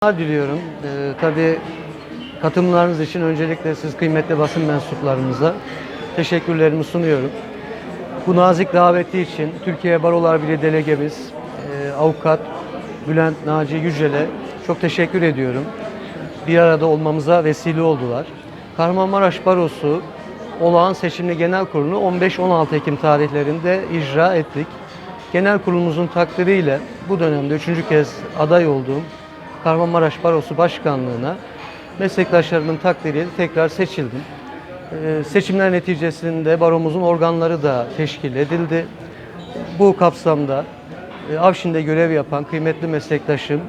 diliyorum. Ee, tabii katılımlarınız için öncelikle siz kıymetli basın mensuplarımıza teşekkürlerimi sunuyorum. Bu nazik daveti için Türkiye Barolar Birliği delegemiz e, avukat Bülent Naci Yücel'e çok teşekkür ediyorum. Bir arada olmamıza vesile oldular. Kahramanmaraş Barosu olağan seçimli genel kurulunu 15-16 Ekim tarihlerinde icra ettik. Genel kurulumuzun takdiriyle bu dönemde üçüncü kez aday olduğum Kahramanmaraş Barosu Başkanlığı'na meslektaşlarımın takdiriyle tekrar seçildim. Ee, Seçimler neticesinde baromuzun organları da teşkil edildi. Bu kapsamda e, Avşin'de görev yapan kıymetli meslektaşım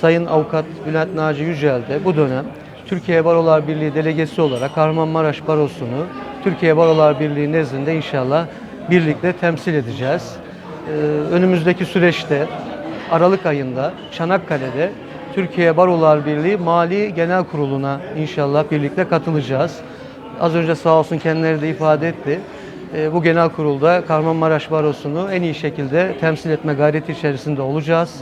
Sayın Avukat Bülent Naci Yücel de bu dönem Türkiye Barolar Birliği delegesi olarak Kahramanmaraş Barosu'nu Türkiye Barolar Birliği nezdinde inşallah birlikte temsil edeceğiz. Ee, Önümüzdeki süreçte Aralık ayında Çanakkale'de Türkiye Barolar Birliği Mali Genel Kurulu'na inşallah birlikte katılacağız. Az önce sağ olsun kendileri de ifade etti. Ee, Bu genel kurulda Kahramanmaraş Barosu'nu en iyi şekilde temsil etme gayreti içerisinde olacağız.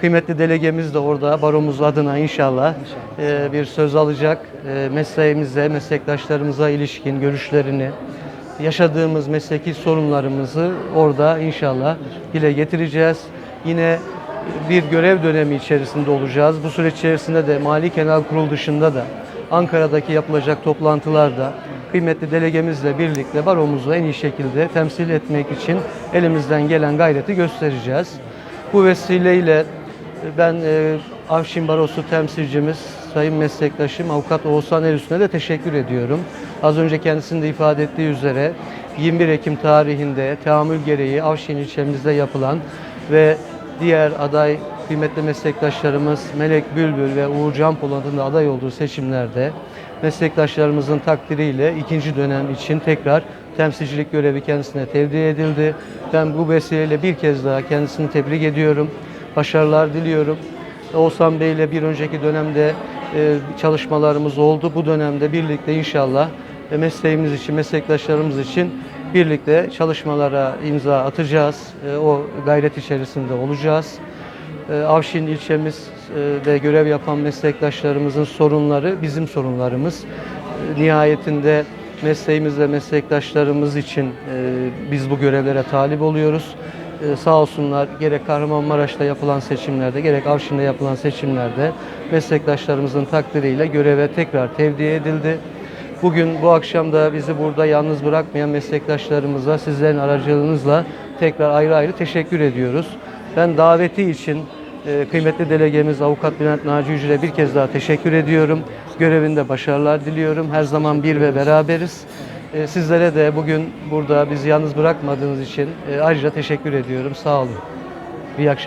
Kıymetli delegemiz de orada baromuz adına inşallah e, bir söz alacak. E, Mesleğimize, meslektaşlarımıza ilişkin görüşlerini, yaşadığımız mesleki sorunlarımızı orada inşallah dile getireceğiz. Yine bir görev dönemi içerisinde olacağız. Bu süreç içerisinde de Mali Genel Kurul dışında da Ankara'daki yapılacak toplantılarda kıymetli delegemizle birlikte baromuzu en iyi şekilde temsil etmek için elimizden gelen gayreti göstereceğiz. Bu vesileyle ben e, Avşin Barosu temsilcimiz, sayın meslektaşım Avukat Oğuzhan Erüs'üne de teşekkür ediyorum. Az önce kendisinin de ifade ettiği üzere 21 Ekim tarihinde teamül gereği Avşin ilçemizde yapılan ve diğer aday kıymetli meslektaşlarımız Melek Bülbül ve Uğur Can Polat'ın da aday olduğu seçimlerde meslektaşlarımızın takdiriyle ikinci dönem için tekrar temsilcilik görevi kendisine tevdi edildi. Ben bu vesileyle bir kez daha kendisini tebrik ediyorum. Başarılar diliyorum. Oğuzhan Bey ile bir önceki dönemde e, çalışmalarımız oldu. Bu dönemde birlikte inşallah e, mesleğimiz için, meslektaşlarımız için birlikte çalışmalara imza atacağız. E, O gayret içerisinde olacağız. E, Avşin ilçemiz e, ve görev yapan meslektaşlarımızın sorunları bizim sorunlarımız. E, Nihayetinde mesleğimiz ve meslektaşlarımız için biz bu görevlere talip oluyoruz. Sağ olsunlar gerek Kahramanmaraş'ta yapılan seçimlerde gerek Avşin'de yapılan seçimlerde meslektaşlarımızın takdiriyle göreve tekrar tevdi edildi. Bugün bu akşam da bizi burada yalnız bırakmayan meslektaşlarımıza sizlerin aracılığınızla tekrar ayrı ayrı teşekkür ediyoruz. Ben daveti için e, kıymetli delegemiz Avukat Bülent Naci Yücel'e bir kez daha teşekkür ediyorum. Görevinde başarılar diliyorum. Her zaman bir ve beraberiz. E, Sizlere de bugün burada bizi yalnız bırakmadığınız için e, ayrıca teşekkür ediyorum. Sağ olun. İyi akşamlar.